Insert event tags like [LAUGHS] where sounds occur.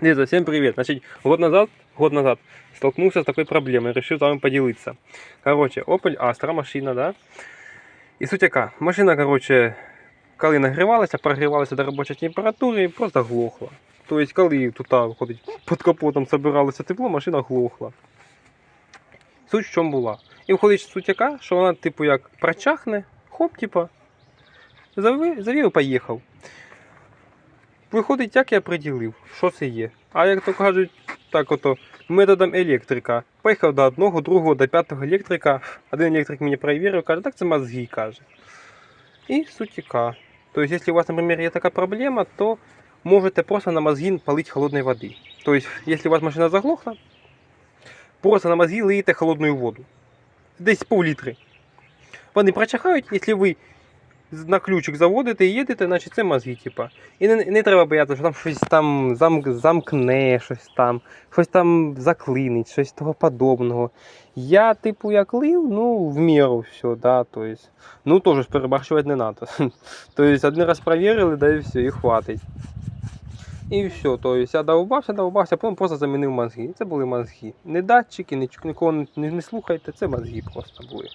Лиза, всем привет. Значит, год назад, год назад столкнулся с такой проблемой, решил с вами поделиться. Короче, Opel Astra машина, да? І суть яка, машина, короче, коли нагрівалася, прогрівалася до робочої температури, просто глохла. Тобто, коли тут виходить, під капотом собиралося тепло, машина глохла. Суть в чому була. І виходить суть яка, що вона, типу, як прочахне, хоп, завів, завів і поїхав. Виходить, як я приділив, що це є. А як то кажуть, так ото методом електрика. Поїхав до одного, другого, до п'ятого електрика. Один електрик мені перевірив, каже, так це мозги, каже. І суть яка. Тобто, якщо у вас, наприклад, є така проблема, то можете просто на мозги полить холодної води. Тобто, якщо у вас машина заглохла, просто на мозги лиєте холодну воду. Десь пол-літри. Вони прочахають, якщо ви на ключик заводите і їдете, значить це мозги, типа. І не, не треба боятися, що там щось там зам, замкне, щось там, щось там заклинить, щось того подобного. Я, типу, як лив, ну, в міру все, да, то есть, ну, теж перебарщувати не треба. [LAUGHS] То есть, один раз проверили, да і все, і хватить. І все, то есть, я довбався, довбався, потім просто замінив мозги. Це були мозги. Не датчики, нікого не, не слухайте, це мозги просто були.